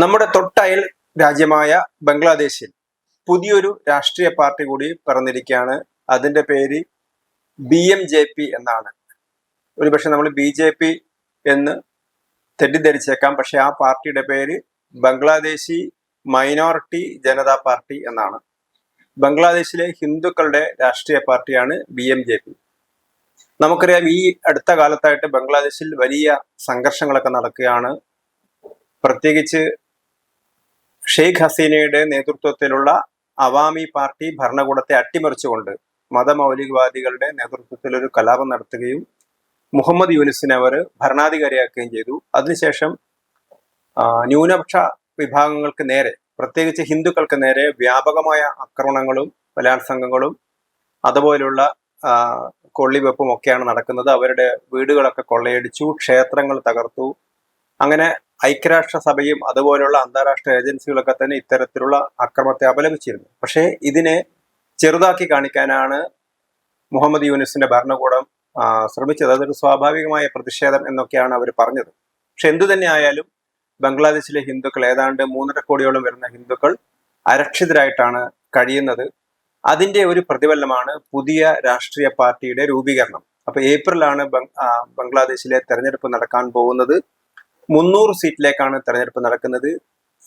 നമ്മുടെ തൊട്ടയൽ രാജ്യമായ ബംഗ്ലാദേശിൽ പുതിയൊരു രാഷ്ട്രീയ പാർട്ടി കൂടി പിറന്നിരിക്കുകയാണ്. അതിന്റെ പേര് ബി എം ജെ പി എന്നാണ്. ഒരുപക്ഷെ നമ്മൾ ബി ജെ പി എന്ന് തെറ്റിദ്ധരിച്ചേക്കാം. പക്ഷെ ആ പാർട്ടിയുടെ പേര് ബംഗ്ലാദേശി മൈനോറിറ്റി ജനതാ പാർട്ടി എന്നാണ്. ബംഗ്ലാദേശിലെ ഹിന്ദുക്കളുടെ രാഷ്ട്രീയ പാർട്ടിയാണ് ബി എം ജെ പി. നമുക്കറിയാം ഈ അടുത്ത കാലത്തായിട്ട് ബംഗ്ലാദേശിൽ വലിയ സംഘർഷങ്ങളൊക്കെ നടക്കുകയാണ്. പ്രത്യേകിച്ച് ഷെയ്ഖ് ഹസീനയുടെ നേതൃത്വത്തിലുള്ള അവാമി പാർട്ടി ഭരണകൂടത്തെ അട്ടിമറിച്ചുകൊണ്ട് മതമൗലികവാദികളുടെ നേതൃത്വത്തിൽ ഒരു കലാപം നടത്തുകയും മുഹമ്മദ് യൂനിസിനെ അവർ ഭരണാധികാരിയാക്കുകയും ചെയ്തു. അതിനുശേഷം ന്യൂനപക്ഷ വിഭാഗങ്ങൾക്ക് നേരെ പ്രത്യേകിച്ച് ഹിന്ദുക്കൾക്ക് നേരെ വ്യാപകമായ ആക്രമണങ്ങളും ബലാത്സംഗങ്ങളും അതുപോലുള്ള കൊള്ളിവെപ്പും ഒക്കെയാണ് നടക്കുന്നത്. അവരുടെ വീടുകളൊക്കെ കൊള്ളയടിച്ചു ക്ഷേത്രങ്ങൾ തകർത്തു. അങ്ങനെ ഐക്യരാഷ്ട്രസഭയും അതുപോലുള്ള അന്താരാഷ്ട്ര ഏജൻസികളൊക്കെ തന്നെ ഇത്തരത്തിലുള്ള അക്രമത്തെ അപലപിച്ചിരുന്നു. പക്ഷേ ഇതിനെ ചെറുതാക്കി കാണിക്കാനാണ് മുഹമ്മദ് യൂനിസിന്റെ ഭരണകൂടം ശ്രമിച്ചത്. അതൊരു സ്വാഭാവികമായ പ്രതിഷേധം എന്നൊക്കെയാണ് അവർ പറഞ്ഞത്. പക്ഷെ എന്തു തന്നെ ആയാലും ബംഗ്ലാദേശിലെ ഹിന്ദുക്കൾ ഏതാണ്ട് മൂന്നര കോടിയോളം വരുന്ന ഹിന്ദുക്കൾ അരക്ഷിതരായിട്ടാണ് കഴിയുന്നത്. അതിന്റെ ഒരു പ്രതിഫലനമാണ് പുതിയ രാഷ്ട്രീയ പാർട്ടിയുടെ രൂപീകരണം. അപ്പൊ ഏപ്രിലാണ് ബംഗ്ലാദേശിലെ തെരഞ്ഞെടുപ്പ് നടക്കാൻ പോകുന്നത്. മുന്നൂറ് സീറ്റിലേക്കാണ് തെരഞ്ഞെടുപ്പ് നടക്കുന്നത്.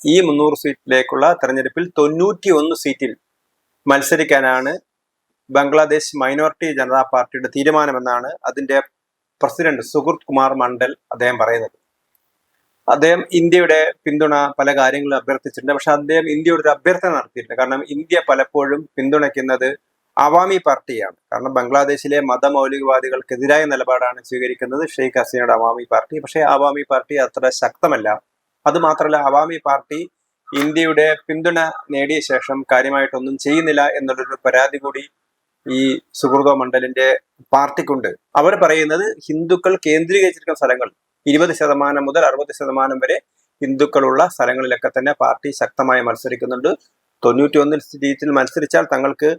ഈ മുന്നൂറ് സീറ്റിലേക്കുള്ള തെരഞ്ഞെടുപ്പിൽ തൊണ്ണൂറ്റി ഒന്ന് സീറ്റിൽ മത്സരിക്കാനാണ് ബംഗ്ലാദേശ് മൈനോറിറ്റി ജനതാ പാർട്ടിയുടെ തീരുമാനമെന്നാണ് അതിന്റെ പ്രസിഡന്റ് സുഹൃത് കുമാർ മണ്ഡൽ അദ്ദേഹം പറയുന്നത്. അദ്ദേഹം ഇന്ത്യയുടെ പിന്തുണ പല കാര്യങ്ങളും അഭ്യർത്ഥിച്ചിട്ടുണ്ട്. പക്ഷെ അദ്ദേഹം ഇന്ത്യയുടെ ഒരു അഭ്യർത്ഥന നടത്തിയിട്ടുണ്ട് കാരണം ഇന്ത്യ പലപ്പോഴും പിന്തുണയ്ക്കുന്നത് അവാമി പാർട്ടിയാണ്. കാരണം ബംഗ്ലാദേശിലെ മതമൗലികവാദികൾക്കെതിരായ നിലപാടാണ് സ്വീകരിക്കുന്നത് ഷെയ്ഖ് ഹസീനയുടെ അവാമി പാർട്ടി. പക്ഷേ അവാമി പാർട്ടി അത്ര ശക്തമല്ല. അതുമാത്രമല്ല അവാമി പാർട്ടി ഇന്ത്യയുടെ പിന്തുണ നേടിയ ശേഷം കാര്യമായിട്ടൊന്നും ചെയ്യുന്നില്ല എന്നുള്ളൊരു പരാതി കൂടി ഈ സുഹൃതോ മണ്ഡലിന്റെ പാർട്ടിക്കുണ്ട്. അവർ പറയുന്നത് ഹിന്ദുക്കൾ കേന്ദ്രീകരിച്ചിരിക്കുന്ന സ്ഥലങ്ങൾ ഇരുപത് ശതമാനം മുതൽ അറുപത് ശതമാനം വരെ ഹിന്ദുക്കളുള്ള സ്ഥലങ്ങളിലൊക്കെ തന്നെ പാർട്ടി ശക്തമായി മത്സരിക്കുന്നുണ്ട്. തൊണ്ണൂറ്റി ഒന്നിൽ സീറ്റിൽ മത്സരിച്ചാൽ തങ്ങൾക്ക്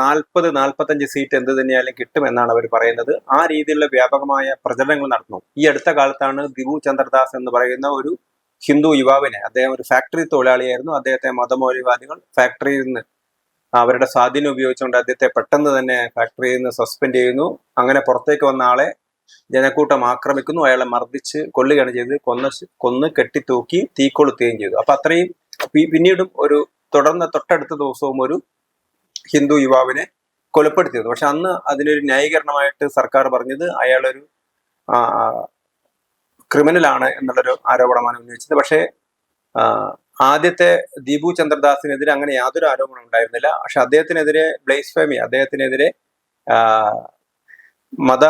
നാൽപ്പത് നാൽപ്പത്തഞ്ച് സീറ്റ് എന്ത് തന്നെയാലും കിട്ടുമെന്നാണ് അവർ പറയുന്നത്. ആ രീതിയിലുള്ള വ്യാപകമായ പ്രചരണങ്ങൾ നടന്നു. ഈ അടുത്ത കാലത്താണ് ദിബു ചന്ദ്രദാസ് എന്ന് പറയുന്ന ഒരു ഹിന്ദു യുവാവിനെ അദ്ദേഹം ഒരു ഫാക്ടറി തൊഴിലാളിയായിരുന്നു. അദ്ദേഹത്തെ മതമൗലികവാദികൾ ഫാക്ടറിയിൽ നിന്ന് അവരുടെ സ്വാധീനം ഉപയോഗിച്ചുകൊണ്ട് അദ്ദേഹത്തെ പെട്ടെന്ന് തന്നെ ഫാക്ടറിയിൽ നിന്ന് സസ്പെൻഡ് ചെയ്യുന്നു. അങ്ങനെ പുറത്തേക്ക് വന്ന ആളെ ജനക്കൂട്ടം ആക്രമിക്കുന്നു. അയാളെ മർദ്ദിച്ച് കൊല്ലുകയാണ് ചെയ്ത് കൊന്ന കൊന്ന് കെട്ടിത്തൂക്കി തീക്കൊളുത്തുകയും ചെയ്തു. അപ്പൊ അത്രയും പിന്നീടും ഒരു തുടർന്ന് തൊട്ടടുത്ത ദിവസവും ഒരു ഹിന്ദു യുവാവിനെ കൊലപ്പെടുത്തിയത്. പക്ഷെ അന്ന് അതിനൊരു ന്യായീകരണമായിട്ട് സർക്കാർ പറഞ്ഞത് അയാളൊരു ക്രിമിനലാണ് എന്നുള്ളൊരു ആരോപണമാണ് ഉന്നയിച്ചത്. പക്ഷേ ആദ്യത്തെ ദീപു ചന്ദ്രദാസിനെതിരെ അങ്ങനെ യാതൊരു ആരോപണം ഉണ്ടായിരുന്നില്ല. പക്ഷെ അദ്ദേഹത്തിനെതിരെ ബ്ലേസ് ഫേമി അദ്ദേഹത്തിനെതിരെ മത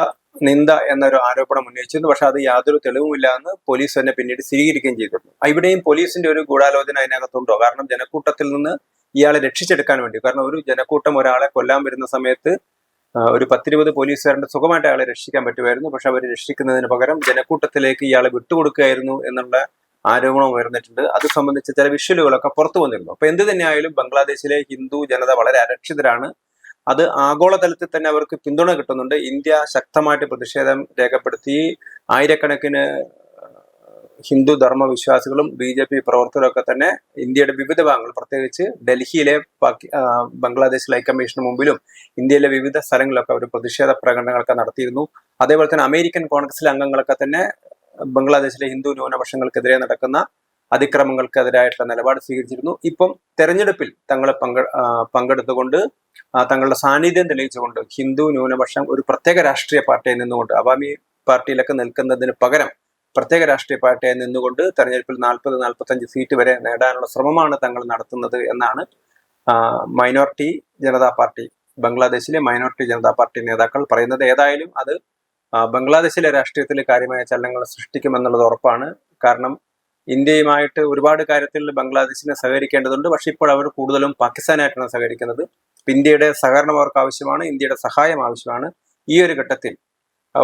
നിന്ദ എന്നൊരു ആരോപണം ഉന്നയിച്ചിരുന്നു. പക്ഷെ അത് യാതൊരു തെളിവുമില്ല എന്ന് പോലീസ് തന്നെ പിന്നീട് സ്ഥിരീകരിക്കുകയും ചെയ്തിരുന്നു. ഇവിടെയും പോലീസിന്റെ ഒരു ഗൂഢാലോചന അതിനകത്തുണ്ടോ? കാരണം ജനക്കൂട്ടത്തിൽ നിന്ന് ഇയാളെ രക്ഷിച്ചെടുക്കാൻ വേണ്ടി. കാരണം ഒരു ജനക്കൂട്ടം ഒരാളെ കൊല്ലാൻ വരുന്ന സമയത്ത് ഒരു പത്തിരുപത് പോലീസുകാരുടെ സുഖമായിട്ട് അയാളെ രക്ഷിക്കാൻ പറ്റുമായിരുന്നു. പക്ഷെ അവർ രക്ഷിക്കുന്നതിന് പകരം ജനക്കൂട്ടത്തിലേക്ക് ഇയാളെ വിട്ടുകൊടുക്കുകയായിരുന്നു എന്നുള്ള ആരോപണം ഉയർന്നിട്ടുണ്ട്. അത് സംബന്ധിച്ച് ചില വിഷ്വലുകളൊക്കെ പുറത്തു വന്നിരുന്നു. അപ്പൊ എന്ത് തന്നെയായാലും ബംഗ്ലാദേശിലെ ഹിന്ദു ജനത വളരെ അരക്ഷിതരാണ്. അത് ആഗോളതലത്തിൽ തന്നെ അവർക്ക് പിന്തുണ കിട്ടുന്നുണ്ട്. ഇന്ത്യ ശക്തമായിട്ട് പ്രതിഷേധം രേഖപ്പെടുത്തി. ആയിരക്കണക്കിന് ഹിന്ദു ധർമ്മ വിശ്വാസികളും ബി ജെ പി പ്രവർത്തകരൊക്കെ തന്നെ ഇന്ത്യയുടെ വിവിധ ഭാഗങ്ങൾ പ്രത്യേകിച്ച് ഡൽഹിയിലെ ബംഗ്ലാദേശ് ഹൈക്കമ്മീഷന് മുമ്പിലും ഇന്ത്യയിലെ വിവിധ സ്ഥലങ്ങളിലൊക്കെ അവർ പ്രതിഷേധ പ്രകടനങ്ങളൊക്കെ നടത്തിയിരുന്നു. അതേപോലെ തന്നെ അമേരിക്കൻ കോൺഗ്രസിലെ അംഗങ്ങളൊക്കെ തന്നെ ബംഗ്ലാദേശിലെ ഹിന്ദു ന്യൂനപക്ഷങ്ങൾക്കെതിരെ നടക്കുന്ന അതിക്രമങ്ങൾക്കെതിരായിട്ടുള്ള നിലപാട് സ്വീകരിച്ചിരുന്നു. ഇപ്പം തെരഞ്ഞെടുപ്പിൽ തങ്ങളെ പങ്ക പങ്കെടുത്തുകൊണ്ട് തങ്ങളുടെ സാന്നിധ്യം തെളിയിച്ചുകൊണ്ട് ഹിന്ദു ന്യൂനപക്ഷം ഒരു പ്രത്യേക രാഷ്ട്രീയ പാർട്ടിയിൽ നിന്നുകൊണ്ട് അവാമി പാർട്ടിയിലൊക്കെ നിൽക്കുന്നതിന് പകരം പ്രത്യേക രാഷ്ട്രീയ പാർട്ടിയായി നിന്നുകൊണ്ട് തെരഞ്ഞെടുപ്പിൽ നാൽപ്പത് നാൽപ്പത്തഞ്ച് സീറ്റ് വരെ നേടാനുള്ള ശ്രമമാണ് തങ്ങൾ നടത്തുന്നത് എന്നാണ് മൈനോറിറ്റി ജനതാ പാർട്ടി ബംഗ്ലാദേശിലെ മൈനോറിറ്റി ജനതാ പാർട്ടി നേതാക്കൾ പറയുന്നത്. ഏതായാലും അത് ബംഗ്ലാദേശിലെ രാഷ്ട്രീയത്തിൽ കാര്യമായ ചലനങ്ങൾ സൃഷ്ടിക്കുമെന്നുള്ളത് ഉറപ്പാണ്. കാരണം ഇന്ത്യയുമായിട്ട് ഒരുപാട് കാര്യത്തിൽ ബംഗ്ലാദേശിനെ സഹകരിക്കേണ്ടതുണ്ട്. പക്ഷെ ഇപ്പോൾ അവർ കൂടുതലും പാകിസ്ഥാനായിട്ടാണ് സഹകരിക്കുന്നത്. ഇന്ത്യയുടെ സഹകരണം അവർക്ക് ആവശ്യമാണ് ഇന്ത്യയുടെ സഹായം ആവശ്യമാണ്. ഈ ഒരു ഘട്ടത്തിൽ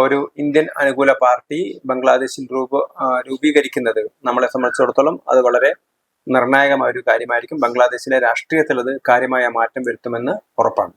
ഒരു ഇന്ത്യൻ അനുകൂല പാർട്ടി ബംഗ്ലാദേശിൽ രൂപ രൂപീകരിക്കുന്നത് നമ്മളെ സംബന്ധിച്ചിടത്തോളം അത് വളരെ നിർണായകമായ ഒരു കാര്യമായിരിക്കും. ബംഗ്ലാദേശിലെ രാഷ്ട്രീയത്തിൽ അത് കാര്യമായ മാറ്റം വരുത്തുമെന്ന് ഉറപ്പാണ്.